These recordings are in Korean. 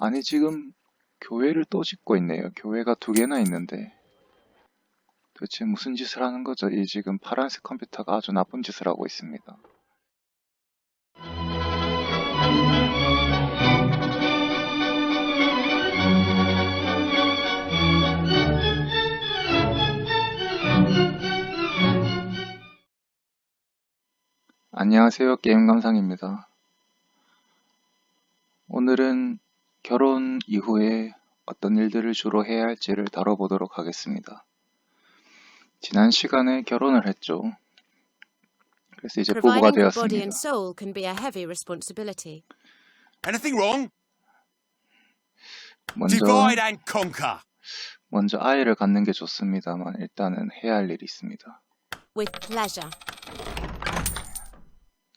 아니, 지금 교회를 또 짓고 있네요. 교회가 두 개나 있는데. 도대체 무슨 짓을 하는 거죠? 이 지금 파란색 컴퓨터가 아주 나쁜 짓을 하고 있습니다. 안녕하세요. 게임 감상입니다. 오늘은 결혼 이후에 어떤 일들을 주로 해야 할지를 다뤄보도록 하겠습니다. 지난 시간에 결혼을 했죠. 그래서 이제 부부가 되었습니다. and soul can be a heavy responsibility. Anything wrong? 먼저, Divide and conquer. 먼저 아이를 갖는 게 좋습니다만 일단은 해야 할 일이 있습니다. With pleasure.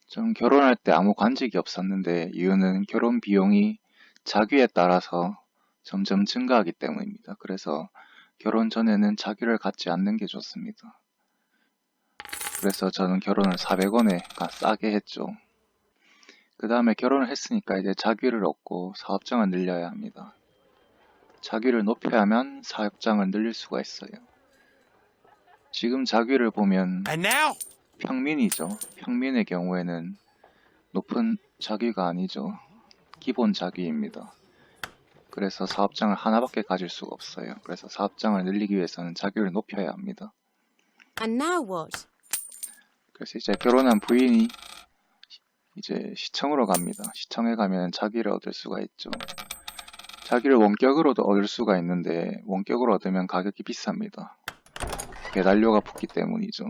전 결혼할 때 아무 관직이 없었는데 이유는 결혼 비용이 자기에 따라서 점점 증가하기 때문입니다. 그래서 결혼 전에는 자기를 갖지 않는 게 좋습니다. 그래서 저는 결혼을 400원에 싸게 했죠. 그 다음에 결혼을 했으니까 이제 자기를 얻고 사업장을 늘려야 합니다. 자기를 높여야만 사업장을 늘릴 수가 있어요. 지금 자기를 보면 평민이죠. 평민의 경우에는 높은 자기가 아니죠. 기본 자기입니다. 그래서 사업장을 하나밖에 가질 수가 없어요. 그래서 사업장을 늘리기 위해서는 자기를 높여야 합니다. And now what? 그래서 이제 결혼한 부인이 이제 시청으로 갑니다. 시청에 가면 자기를 얻을 수가 있죠. 자기를 원격으로도 얻을 수가 있는데 원격으로 얻으면 가격이 비쌉니다. 배달료가 붙기 때문이죠.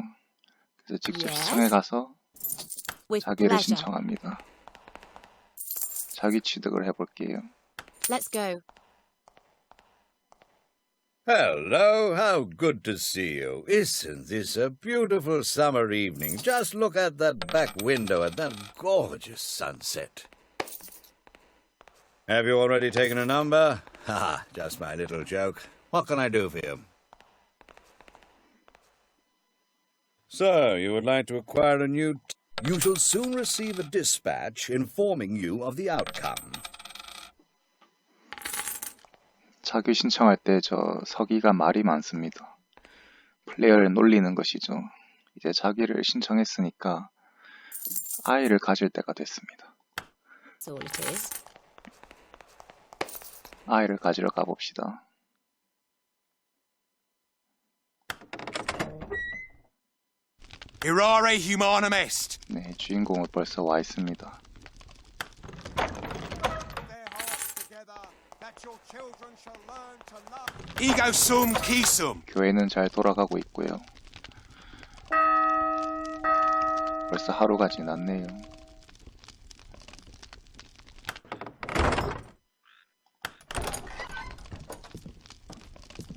그래서 직접. 시청에 가서 자기를. 신청합니다. 자기 취득을 해볼게요. Let's go. Hello, how good to see you. Isn't this a beautiful summer evening? Just look at that back window at that gorgeous sunset. Have you already taken a number? Ha, just my little joke. What can I do for you? So, you would like to acquire a new. You shall soon receive a dispatch informing you of the outcome. 자기 신청할 때 저 서기가 말이 많습니다. 플레이어를 놀리는 것이죠. 이제 자기를 신청했으니까 아이를 가질 때가 됐습니다. 아이를 가지러 가봅시다. Irare humanum est. 네, 주인공은 벌써 와 있습니다. Ego sum qui sum. 교회는 잘 돌아가고 있고요. 벌써 하루가 지났네요.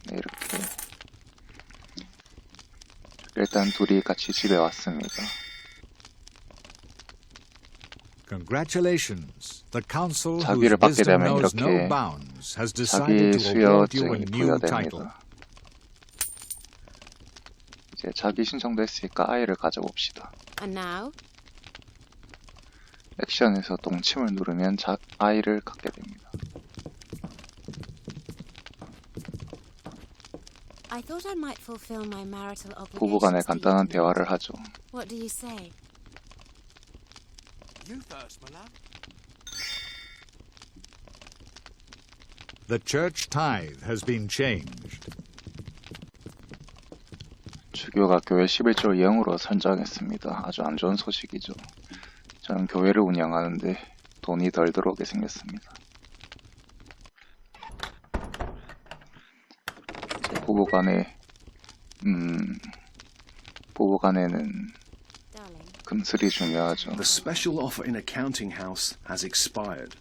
네, 이렇게. 일단 둘이 같이 집에 왔습니다. Congratulations. The council whose 자기를 받게 되면 이렇게 자기 decided to award you a 수여증이. 부여됩니다. 이제 자기 신청도 했으니까 아이를 가져봅시다. And now? 액션에서 동침을 누르면 자, 아이를 갖게 됩니다. 부부간에 to you 간단한. 대화를 하죠. What do you say? You first, my love. The church tithe has been changed. 주교가 교회 11조를 0으로 선정했습니다. 아주 안 좋은 소식이죠. 저는 교회를 운영하는데 돈이 덜 들어오게 생겼습니다. 부부간에 음 부부간에는 Darling. 금슬이 중요하죠. The special offer in Accounting House has expired.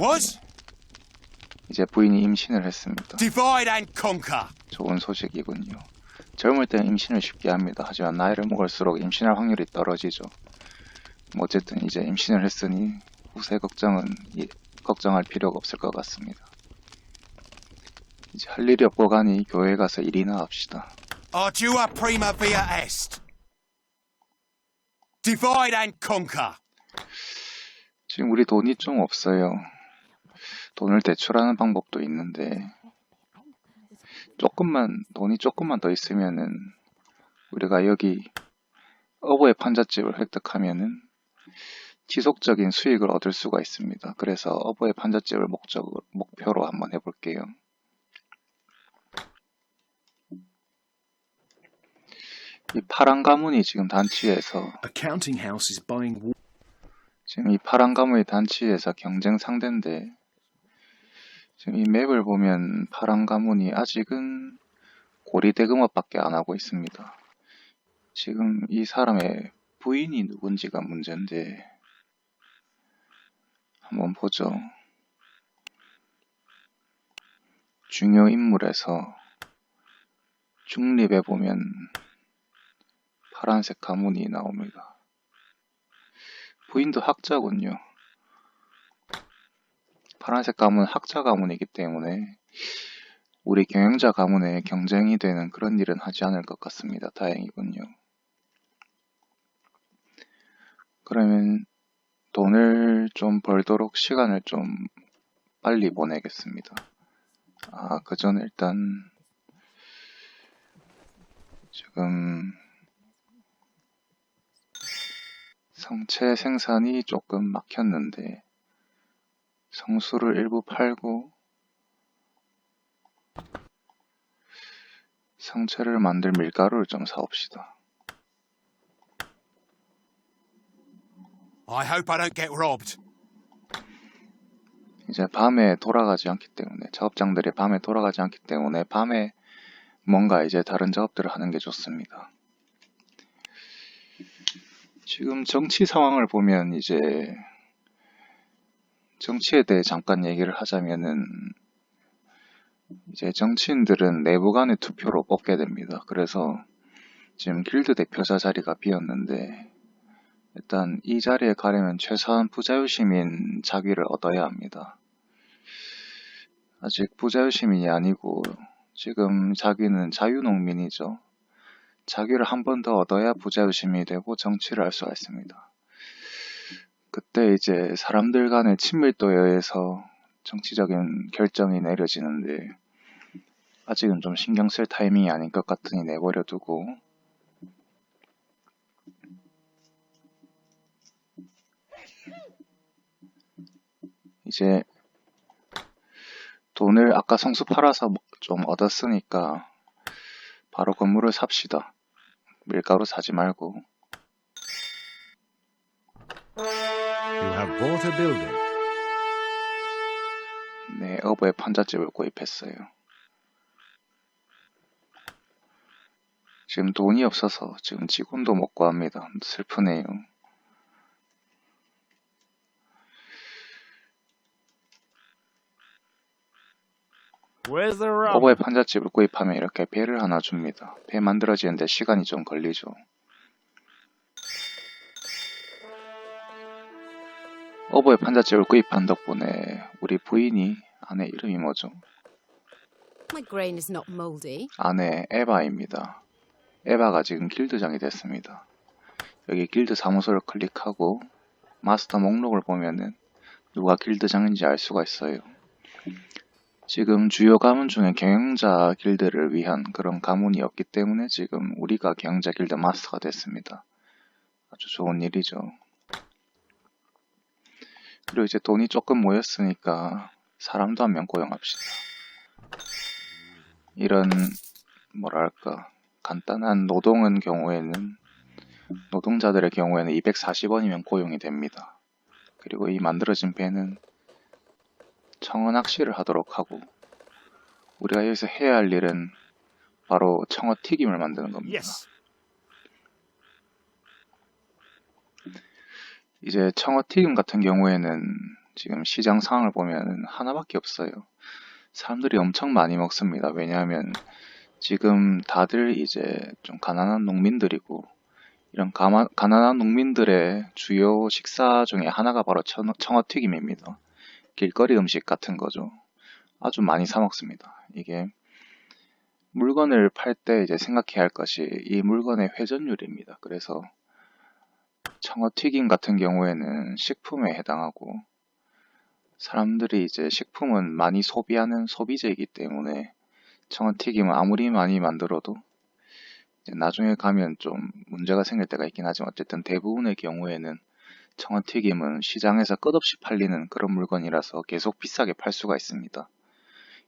Was? 이제 부인이 임신을 했습니다. Divide and conquer. 좋은 소식이군요. 젊을 때는 임신을 쉽게 합니다. 하지만 나이를 먹을수록 임신할 확률이 떨어지죠. 뭐 어쨌든 이제 임신을 했으니 후세 걱정은 이- 걱정할 필요가 없을 것 같습니다. 할 일이 없고 가니 교회 가서 일이나 합시다. Ardua primavera est. Divide and conquer. 지금 우리 돈이 좀 없어요. 돈을 대출하는 방법도 있는데 조금만 돈이 조금만 더 있으면은 우리가 여기 어부의 판잣집을 획득하면은 지속적인 수익을 얻을 수가 있습니다. 그래서 어부의 판잣집을 목적 목표로 한번 해볼게요. 이 파란 가문이 지금 wa- 지금 이 파란 가문의 단지에서 경쟁 상대인데 지금 이 맵을 보면 파란 가문이 아직은 고리 대금업밖에 안 하고 있습니다. 지금 이 사람의 부인이 누군지가 문제인데 한번 보죠. 중요 인물에서 중립에 보면 파란색 가문이 나옵니다. 부인도 학자군요. 파란색 가문 학자 가문이기 때문에 우리 경영자 가문에 경쟁이 되는 그런 일은 하지 않을 것 같습니다. 다행이군요. 그러면 돈을 좀 벌도록 시간을 좀 빨리 보내겠습니다. 아, 그 전에 일단 지금 성체 생산이 조금 막혔는데 성수를 일부 팔고 성체를 만들 밀가루를 좀 사옵시다. I hope I don't get robbed. 이제 밤에 돌아가지 않기 때문에 작업장들이 밤에 돌아가지 않기 때문에 밤에 뭔가 이제 다른 작업들을 하는 게 좋습니다. 지금 정치 상황을 보면 이제 정치에 대해 잠깐 얘기를 하자면은 이제 정치인들은 내부 간의 투표로 뽑게 됩니다. 그래서 지금 길드 대표자 자리가 비었는데 일단 이 자리에 가려면 최소한 부자유 시민 자귀를 얻어야 합니다. 아직 부자유 시민이 아니고 지금 자귀는 자유농민이죠. 자귀를 한 번 더 얻어야 부자유 시민이 되고 정치를 할 수가 있습니다. 그때 이제 사람들 간의 친밀도에 의해서 정치적인 결정이 내려지는데 아직은 좀 신경 쓸 타이밍이 아닌 것 같으니 내버려 두고 이제 돈을 아까 성수 팔아서 좀 얻었으니까 바로 건물을 삽시다. 밀가루 사지 말고 You have bought a building. 네, 어부의 판잣집을 구입했어요. 지금 돈이 없어서 지금 직원도 못 구합니다. 슬프네요. 어부의 판잣집을 구입하면 이렇게 배를 하나 줍니다. 배 만들어지는데 시간이 좀 걸리죠. 어부의 판잣집을 구입한 덕분에 우리 부인이 아내 이름이 뭐죠? My grain is not moldy. 아내 에바입니다. 에바가 지금 길드장이 됐습니다. 여기 길드 사무소를 클릭하고 마스터 목록을 보면은 누가 길드장인지 알 수가 있어요. 지금 주요 가문 중에 경영자 길드를 위한 그런 가문이 없기 때문에 지금 우리가 경영자 길드 마스터가 됐습니다. 아주 좋은 일이죠. 그리고 이제 돈이 조금 모였으니까 사람도 한 명 고용합시다. 이런 뭐랄까 간단한 노동은 경우에는 노동자들의 경우에는 240원이면 고용이 됩니다. 그리고 이 만들어진 배는 청어 낚시를 하도록 하고 우리가 여기서 해야 할 일은 바로 청어 튀김을 만드는 겁니다. 이제 청어 튀김 같은 경우에는 지금 시장 상황을 보면 하나밖에 없어요. 사람들이 엄청 많이 먹습니다. 왜냐하면 지금 다들 이제 좀 가난한 농민들이고 이런 가마, 가난한 농민들의 주요 식사 중에 하나가 바로 청어 튀김입니다. 길거리 음식 같은 거죠. 아주 많이 사 먹습니다. 이게 물건을 팔 때 이제 생각해야 할 것이 이 물건의 회전율입니다. 그래서 청어튀김 같은 경우에는 식품에 해당하고 사람들이 이제 식품은 많이 소비하는 소비재이기 때문에 청어튀김은 아무리 많이 만들어도 나중에 가면 좀 문제가 생길 때가 있긴 하지만 어쨌든 대부분의 경우에는 청어튀김은 시장에서 끝없이 팔리는 그런 물건이라서 계속 비싸게 팔 수가 있습니다.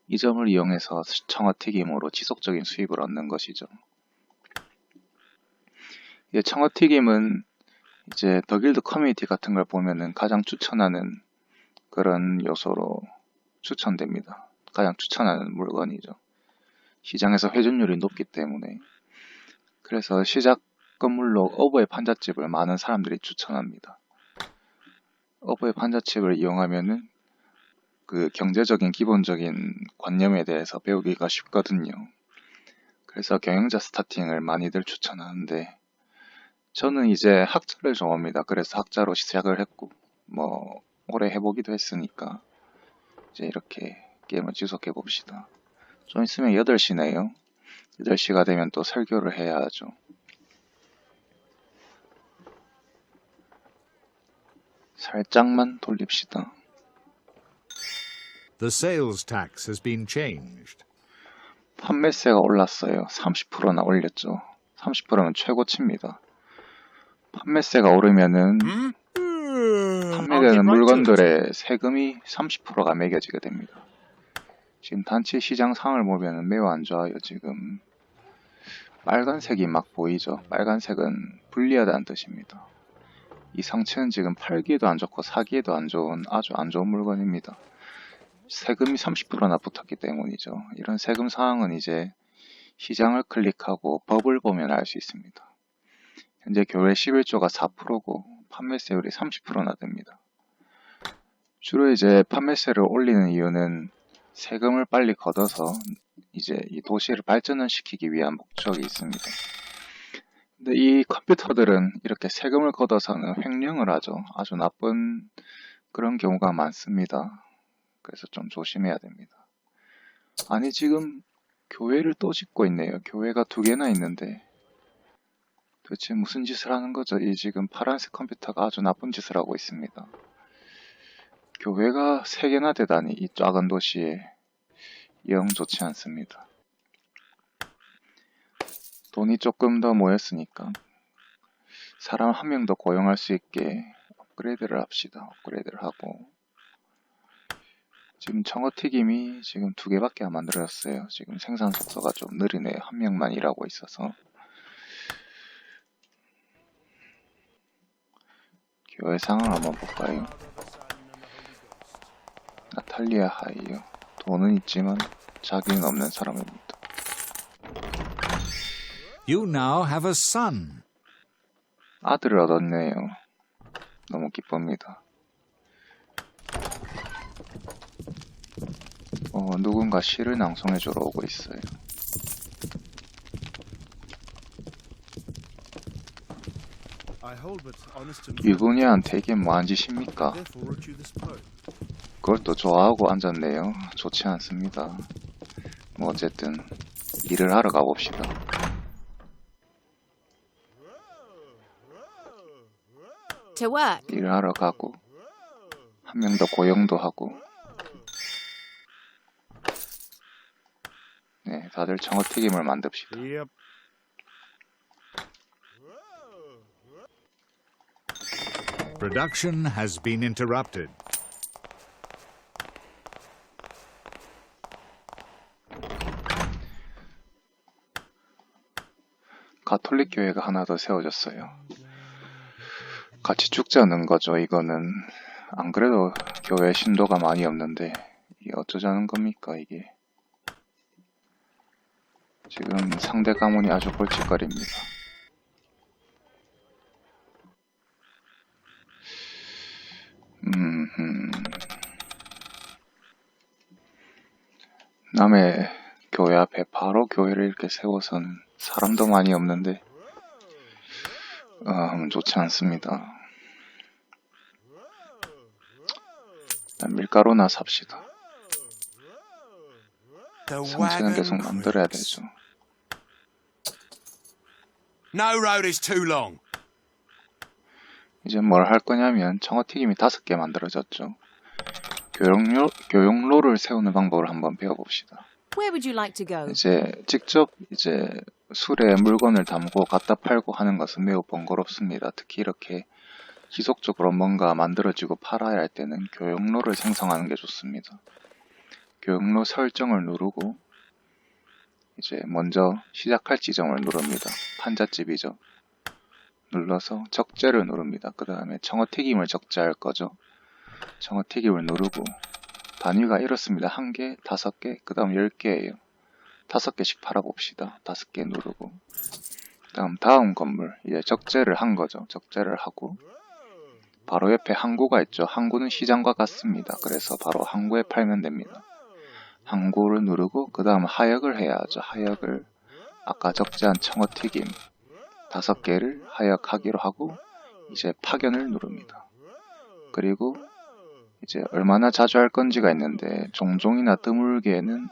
이 점을 이용해서 청어튀김으로 지속적인 수입을 얻는 것이죠. 청어튀김은 이제 더길드 커뮤니티 같은 걸 보면은 가장 추천하는 그런 요소로 추천됩니다. 가장 추천하는 물건이죠. 시장에서 회전율이 높기 때문에. 그래서 시작 건물로 어버의 판잣집을 많은 사람들이 추천합니다. 어버의 판잣집을 이용하면은 그 경제적인 기본적인 관념에 대해서 배우기가 쉽거든요. 그래서 경영자 스타팅을 많이들 추천하는데 저는 이제 학자를 좋아합니다. 그래서 학자로 시작을 했고 뭐 오래 해보기도 했으니까 이제 이렇게 게임을 지속해 봅시다. 좀 있으면 8시네요. 8시가 되면 또 설교를 해야 하죠. 살짝만 돌립시다. The sales tax has been changed. 판매세가 올랐어요. 30%나 올렸죠. 30%면 최고치입니다. 판매세가 오르면은 판매되는 물건들의 세금이 30%가 매겨지게 됩니다. 지금 단체 시장 상을 보면 매우 안 좋아요. 지금 빨간색이 막 보이죠. 빨간색은 불리하다는 뜻입니다. 이 상체는 지금 팔기에도 안 좋고 사기에도 안 좋은 아주 안 좋은 물건입니다. 세금이 30%나 붙었기 때문이죠. 이런 세금 사항은 이제 시장을 클릭하고 법을 보면 알 수 있습니다. 현재 교회 11조가 4%고 판매세율이 30%나 됩니다. 주로 이제 판매세를 올리는 이유는 세금을 빨리 걷어서 이제 이 도시를 발전을 시키기 위한 목적이 있습니다. 근데 이 컴퓨터들은 이렇게 세금을 걷어서는 횡령을 하죠. 아주 나쁜 그런 경우가 많습니다. 그래서 좀 조심해야 됩니다. 아니 지금 교회를 또 짓고 있네요. 교회가 두 개나 있는데 도대체 무슨 짓을 하는 거죠? 이 지금 파란색 컴퓨터가 아주 나쁜 짓을 하고 있습니다. 교회가 세 개나 되다니 이 작은 도시에 영 좋지 않습니다. 돈이 조금 더 모였으니까 사람 한 명 더 고용할 수 있게 업그레이드를 합시다. 업그레이드를 하고 지금 청어튀김이 지금 두 개밖에 안 만들어졌어요. 지금 생산 속도가 좀 느리네요. 한 명만 일하고 있어서. 교회 상황 한번 볼까요? 나탈리아 하이요. 돈은 있지만 자기는 없는 사람입니다. You now have a son. 아들을 얻었네요. 너무 기쁩니다. 어, 누군가 시를 낭송해 주러 오고 있어요. I hold but honest and 이분이한테 이게 뭐한 짓입니까? 그걸 또 좋아하고 앉았네요. 좋지 않습니다. 뭐 어쨌든 일을 하러 가봅시다. To work. 일을 하러 가고 한 명 더 고용도 하고 네, 다들 청어튀김을 만듭시다. Production has been interrupted. 가톨릭 교회가 하나 더 세워졌어요. 같이 죽자는 거죠, 이거는. 안 그래도 교회 신도가 많이 없는데, 어쩌자는 겁니까, 이게. 지금 상대 가문이 아주 골칫거립니다. 음, 남의 교회 앞에 바로 교회를 이렇게 세워서는 사람도 많이 없는데, 음, 좋지 않습니다. 일단 밀가루나 삽시다. 상체는 계속 만들어야. 되죠. No road is too long. 이제 뭘 할 거냐면 청어튀김이 다섯 개 만들어졌죠. 교육로, 교육로를 세우는 방법을 한번 배워봅시다. Where would you like to go? 이제 직접 이제 술에 물건을 담고 갖다 팔고 하는 것은 매우 번거롭습니다. 특히 이렇게 지속적으로 뭔가 만들어지고 팔아야 할 때는 교육로를 생성하는 게 좋습니다. 교육로 설정을 누르고 이제 먼저 시작할 지점을 누릅니다. 판잣집이죠. 눌러서 적재를 누릅니다. 그 다음에 청어튀김을 적재할 거죠. 청어튀김을 누르고 단위가 이렇습니다. 한 개, 다섯 개, 그 다음 열 개예요. 다섯 개씩 팔아봅시다. 다섯 개 누르고. 다음 다음 건물 이제 적재를 한 거죠. 적재를 하고 바로 옆에 항구가 있죠. 항구는 시장과 같습니다. 그래서 바로 항구에 팔면 됩니다. 항구를 누르고 그 다음 하역을 해야 하죠. 하역을 아까 적재한 청어튀김 다섯 개를 하역하기로 하고 이제 파견을 누릅니다. 그리고 이제 얼마나 자주 할 건지가 있는데 종종이나 드물게는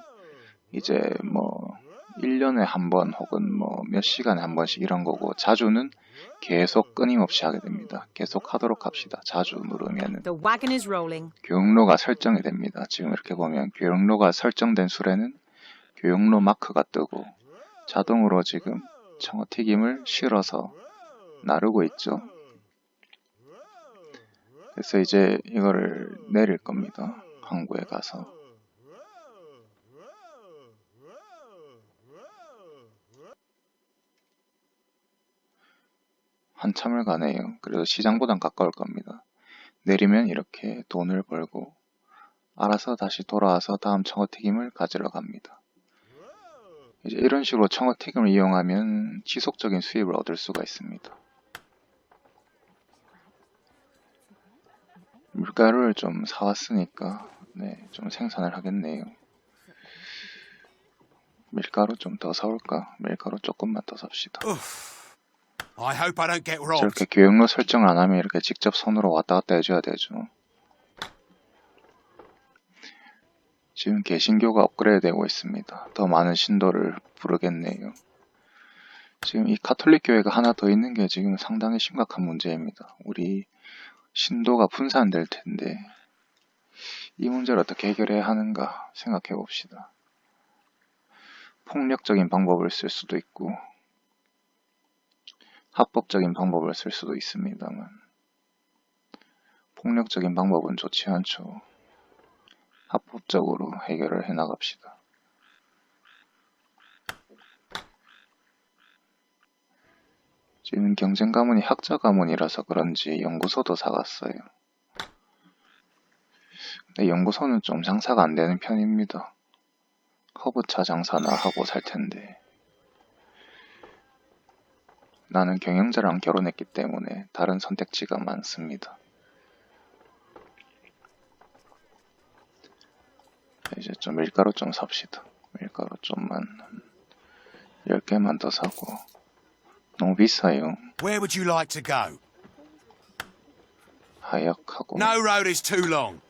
이제 뭐 1년에 한 번 혹은 뭐 몇 시간에 한 번씩 이런 거고 자주는 계속 끊임없이 하게 됩니다. 계속 하도록 합시다. 자주 누르면은. 교육로가 설정이 됩니다. 지금 이렇게 보면 교육로가 설정된 술에는 교육로 마크가 뜨고 자동으로 지금 청어튀김을 실어서 나르고 있죠. 그래서 이제 이거를 내릴 겁니다. 항구에 가서. 한참을 가네요. 그래도 시장보단 가까울 겁니다. 내리면 이렇게 돈을 벌고 알아서 다시 돌아와서 다음 청어튀김을 가지러 갑니다. 이제 이런 식으로 청어튀김을 이용하면 지속적인 수입을 얻을 수가 있습니다. 물가루를 좀 사왔으니까 네, 좀 생산을 하겠네요. 밀가루 좀 더 사올까? 밀가루 조금만 더 삽시다. 저렇게 교육로 설정을 안 하면 이렇게 직접 손으로 왔다 갔다 해줘야 되죠. 지금 개신교가 업그레이드 되고 있습니다. 더 많은 신도를 부르겠네요. 지금 이 카톨릭 교회가 하나 더 있는 게 지금 상당히 심각한 문제입니다. 우리 신도가 분산될 텐데 이 문제를 어떻게 해결해야 하는가 생각해 봅시다. 폭력적인 방법을 쓸 수도 있고 합법적인 방법을 쓸 수도 있습니다만 폭력적인 방법은 좋지 않죠. 합법적으로 해결을 해 나갑시다. 지금 경쟁 가문이 학자 가문이라서 그런지 연구소도 사갔어요. 근데 연구소는 좀 장사가 안 되는 편입니다. 허브차 장사나 하고 살 텐데. 나는 경영자랑 결혼했기 때문에 다른 선택지가 많습니다. 이제 좀 밀가루 좀 삽시다. 밀가루 좀만 10개만 더 사고 너무 비싸요. Where would you like to go? 하역하고 No road is too long.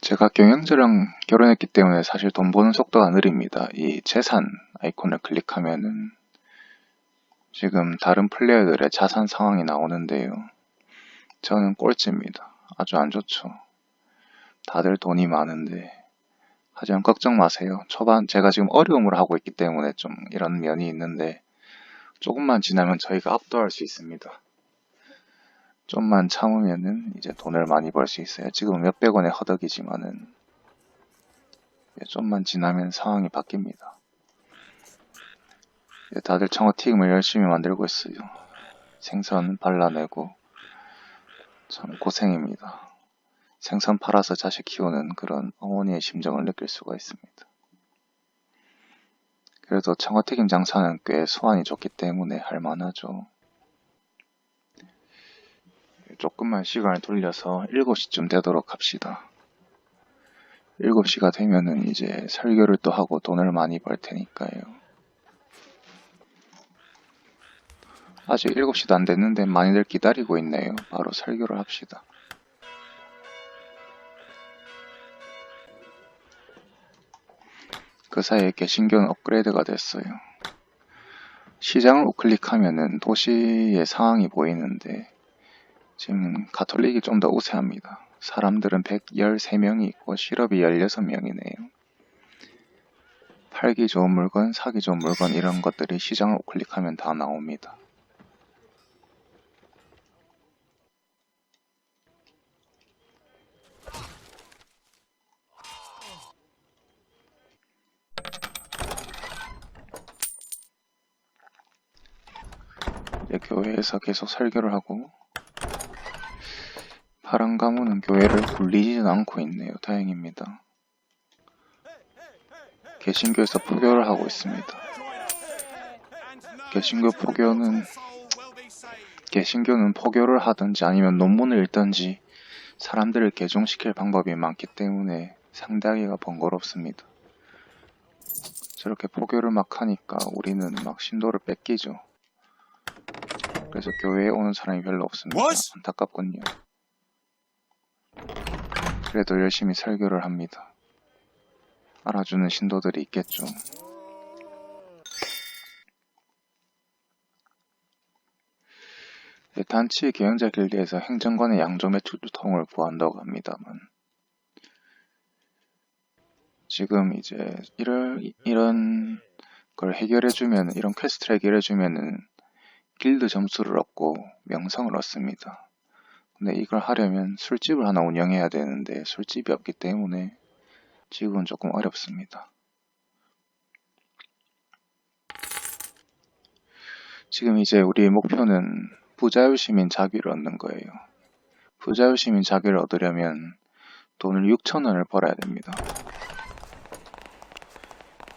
제가 경영자랑 결혼했기 때문에 사실 돈 버는 속도가 느립니다. 이 재산 아이콘을 클릭하면은 지금 다른 플레이어들의 자산 상황이 나오는데요. 저는 꼴찌입니다. 아주 안 좋죠. 다들 돈이 많은데 하지만 걱정 마세요. 초반 제가 지금 어려움을 하고 있기 때문에 좀 이런 면이 있는데 조금만 지나면 저희가 압도할 수 있습니다. 좀만 참으면은 이제 돈을 많이 벌 수 있어요. 지금 몇백 원의 허덕이지만은 좀만 지나면 상황이 바뀝니다. 다들 청어튀김을 열심히 만들고 있어요. 생선 발라내고 참 고생입니다. 생선 팔아서 자식 키우는 그런 어머니의 심정을 느낄 수가 있습니다. 그래도 청어튀김 장사는 꽤 수완이 좋기 때문에 할만하죠. 조금만 시간을 돌려서 7시쯤 되도록 합시다. 7시가 되면은 이제 설교를 또 하고 돈을 많이 벌 테니까요. 아직 7시도 안 됐는데 많이들 기다리고 있네요. 바로 설교를 합시다. 그 사이에 개신교는 업그레이드가 됐어요. 시장을 우클릭하면은 도시의 상황이 보이는데 지금 가톨릭이 좀 더 우세합니다. 사람들은 113명이 있고 실업이 16명이네요. 팔기 좋은 물건, 사기 좋은 물건 이런 것들이 시장을 우클릭하면 다 나옵니다. 교회에서 계속 설교를 하고 파란 가문은 교회를 굴리지는 않고 있네요. 다행입니다. 개신교에서 포교를 하고 있습니다. 개신교 포교는 개신교는 포교를 하든지 아니면 논문을 읽든지 사람들을 개종시킬 방법이 많기 때문에 상대하기가 번거롭습니다. 저렇게 포교를 막 하니까 우리는 막 신도를 뺏기죠. 그래서 교회에 오는 사람이 별로 없습니다. 안타깝군요. 그래도 열심히 설교를 합니다. 알아주는 신도들이 있겠죠. 네, 단체 경영자 길드에서 행정관의 양조 매 출 통을 구한다고 합니다만 지금 이제 이럴, 이런 걸 해결해주면 이런 퀘스트를 해결해주면은 길드 점수를 얻고 명성을 얻습니다. 근데 이걸 하려면 술집을 하나 운영해야 되는데 술집이 없기 때문에 지금은 조금 어렵습니다. 지금 이제 우리의 목표는 부자유 시민 자귀를 얻는 거예요. 부자유 시민 자귀를 얻으려면 돈을 6천원을 벌어야 됩니다.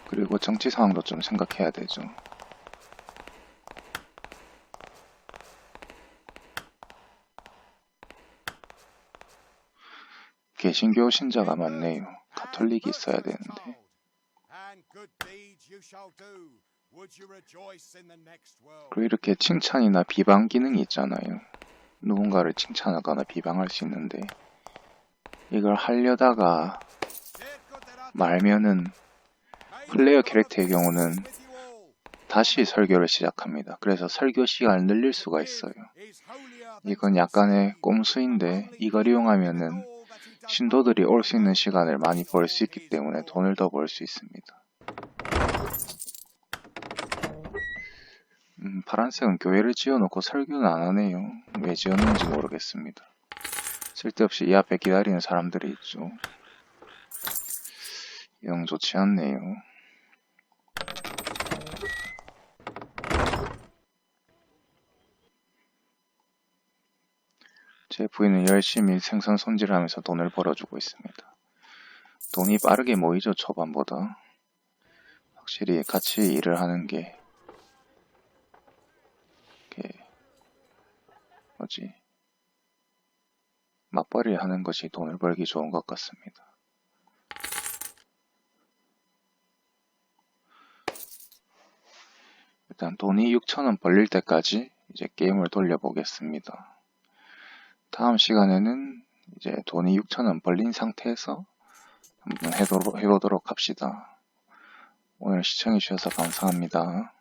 그리고 정치 상황도 좀 생각해야 되죠. 개신교 신자가 많네요. 가톨릭이 있어야 되는데. 그리고 이렇게 칭찬이나 비방 기능이 있잖아요. 누군가를 칭찬하거나 비방할 수 있는데 이걸 하려다가 말면은 플레이어 캐릭터의 경우는 다시 설교를 시작합니다. 그래서 설교 시간을 늘릴 수가 있어요. 이건 약간의 꼼수인데 이걸 이용하면은 신도들이 올 수 있는 시간을 많이 벌 수 있기 때문에 돈을 더 벌 수 있습니다. 음, 파란색은 교회를 지어놓고 설교는 안 하네요. 왜 지었는지 모르겠습니다. 쓸데없이 이 앞에 기다리는 사람들이 있죠. 영 좋지 않네요. 제 부인은 열심히 생선 손질하면서 돈을 벌어주고 있습니다. 돈이 빠르게 모이죠, 초반보다. 확실히 같이 일을 하는 게, 이렇게, 뭐지, 맞벌이 하는 것이 돈을 벌기 좋은 것 같습니다. 일단 돈이 6천원 벌릴 때까지 이제 게임을 돌려보겠습니다. 다음 시간에는 이제 돈이 6천원 벌린 상태에서 한번 해보도록 합시다. 오늘 시청해주셔서 감사합니다.